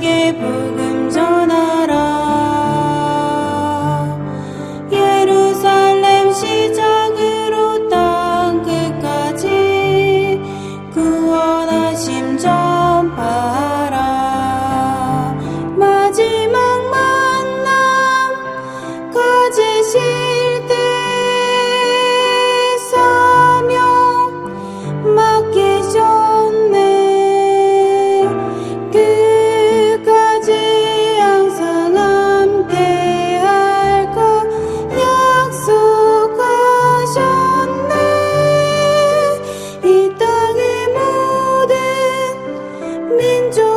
내게 보고 民族。